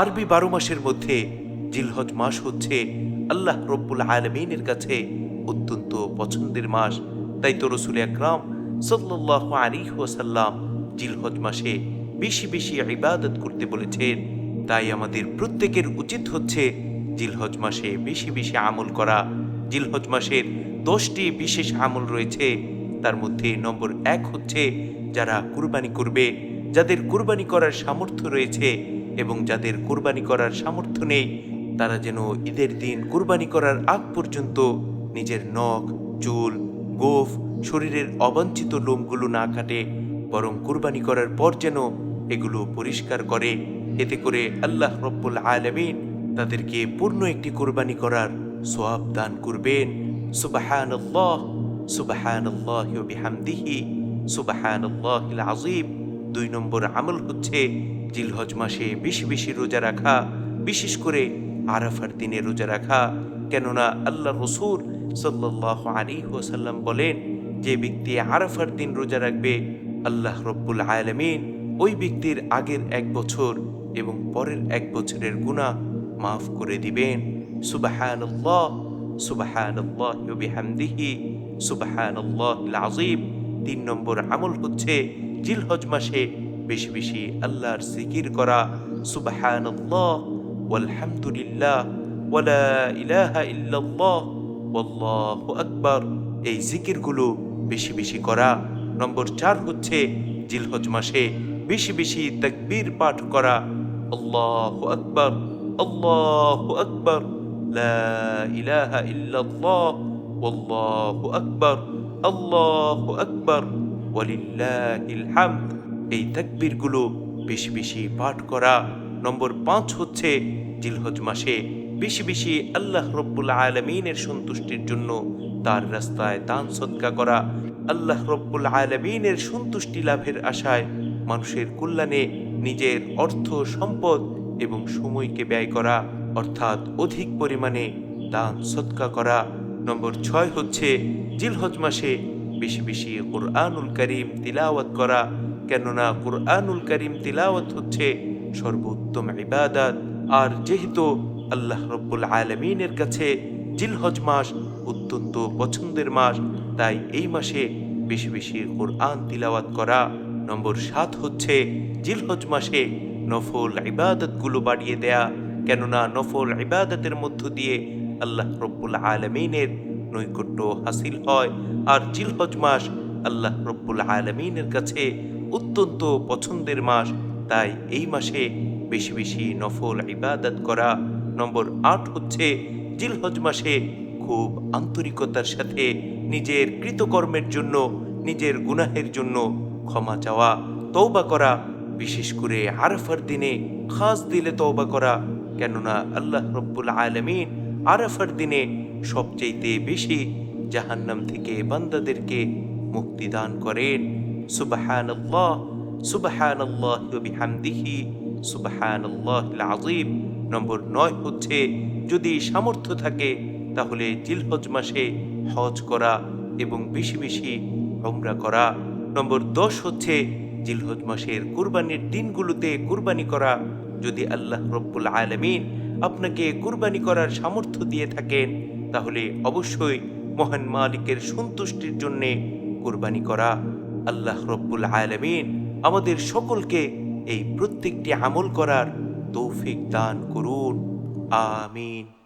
আরবি বারো মাসের মধ্যে জিলহজ মাস হচ্ছে আল্লাহ রব্বুল আলমিনের কাছে অত্যন্ত পছন্দের মাস। তাই তো রসুল আকরাম সাল্লাহ আলী ওয়াসাল্লাম জিলহজ মাসে বেশি বেশি ইবাদত করতে বলেছেন। তাই আমাদের প্রত্যেকের উচিত হচ্ছে জিলহজ মাসে বেশি বেশি আমল করা। জিলহজ মাসের দশটি বিশেষ আমল রয়েছে। তার মধ্যে নম্বর এক হচ্ছে যারা কুরবানি করবে, যাদের কুরবানি করার সামর্থ্য রয়েছে এবং যাদের কুরবানি করার সামর্থ্য নেই, তারা যেন ঈদের দিন কুরবানি করার আগ পর্যন্ত নিজের নখ, চুল, গোফ, শরীরের অবাঞ্ছিত লোমগুলো না কাটে, বরং কুরবানি করার পর যেন এগুলো পরিষ্কার করে। এতে করে আল্লাহ রব্বুল আলমিন তাদেরকে পূর্ণ একটি কোরবানি করার সোয়াব দান করবেন। সুবাহান আল্লাহ সুবাহান আল্লাহ সুবাহান আজিম দুই নম্বর আমল হচ্ছে জিলহজ মাসে বেশি বেশি রোজা রাখা, বিশেষ করে আরাফার দিনে রোজা রাখা। কেননা আল্লাহ রসুল সাল্লাহ আলী ওসাল্লাম বলেন, যে ব্যক্তি আরাফার দিন রোজা রাখবে, আল্লাহ রব্বুল আলমিন ওই ব্যক্তির আগের এক বছর এবং পরের এক বছরের গুণা মাফ করে দিবেন। আল্লাহ বিহামদিহি সুবাহান আল্লাহ তিন নম্বর আমল হচ্ছে জিলহজ মাসে বেশি বেশি আল্লাহর জিকির করা সুবাহান আল্লাহ ওয়ালহামদুলিল্লাহ, ওয়ালা ইলাহা ইল্লাল্লাহ, ওয়াল্লাহু আকবার। এই জিকিরগুলো বেশি বেশি করা। নম্বর চার হচ্ছে জিলহজ মাসে বেশি বেশি তাকবীর পাঠ করা। আল্লাহু আকবার আল্লাহু আকবার, লা ইলাহা ইল্লাল্লাহ, ওয়াল্লাহু আকবার, আল্লাহু আকবার, ওয়ালিল্লাহিল হামদ। এই তাকবীরগুলো বেশি বেশি পাঠ করা। নম্বর পাঁচ হচ্ছে জিলহজ মাসে বেশি বেশি আল্লাহ রব্বুল আলমিনের সন্তুষ্টির জন্য তার রাস্তায় দান সৎকা করা। আল্লাহ রব্বুল আলমিনের সন্তুষ্টি লাভের আশায় মানুষের কল্যাণে নিজের অর্থ, সম্পদ এবং সময়কে ব্যয় করা। অর্থাৎ অধিক পরিমাণে দান সৎকা করা। নম্বর ছয় হচ্ছে জিলহজ মাসে বেশি বেশি কোরআনুল করিম তিলাওয়াত করা। কেননা কোরআনুল করিম তিলাওয়াত হচ্ছে সর্বোত্তম ইবাদাত। আর যেহেতু আল্লাহ রব্বুল আলমিনের কাছে জিলহজ মাস অত্যন্ত পছন্দের মাস, তাই এই মাসে বেশি বেশি কোরআন তিলাওয়াত করা। নম্বর সাত হচ্ছে জিলহজ মাসে নফল ইবাদতগুলো বাড়িয়ে দেয়া। কেননা নফল ইবাদতের মধ্য দিয়ে আল্লাহ রব্বুল আলমিনের নৈকট্য হাসিল হয়। আর জিলহজ মাস আল্লাহ রব্বুল আলমিনের কাছে অত্যন্ত পছন্দের মাস, তাই এই মাসে বেশি বেশি নফল ইবাদত করা। নম্বর আট হচ্ছে, জিলহজ মাসে খুব আন্তরিকতার সাথে নিজের কৃতকর্মের জন্য, নিজের গুনাহের জন্য ক্ষমা চাওয়া তৌবা করা, বিশেষ করে আরফার দিনে খাস দিলে তৌবা করা। কেননা আল্লাহ রব্বুল আলমিন আরফার দিনে সবচেয়েতে বেশি জাহান্নাম থেকে বান্দাদেরকে মুক্তি দান করেন। সুবাহান আল্লাহ সুবাহান আল্লাহ বিহামদিহি সুবাহান আল্লাহ আজিম নম্বর নয় হচ্ছে, যদি সামর্থ্য থাকে, তাহলে জিলহজ মাসে হজ করা এবং বেশি বেশি হমরা করা। নম্বর দশ হচ্ছে, জিলহজ মাসের কুরবানির দিনগুলোতে কুরবানি করা। যদি আল্লাহ রব্বুল আলমিন আপনাকে কুরবানি করার সামর্থ্য দিয়ে থাকেন, তাহলে অবশ্যই মহান মালিকের সন্তুষ্টির জন্যে কুরবানি করা। আল্লাহ রব্বুল আলমিন আমাদের সকলকে এই প্রত্যেকটি আমল করার তৌফিক দান করুন। আমিন।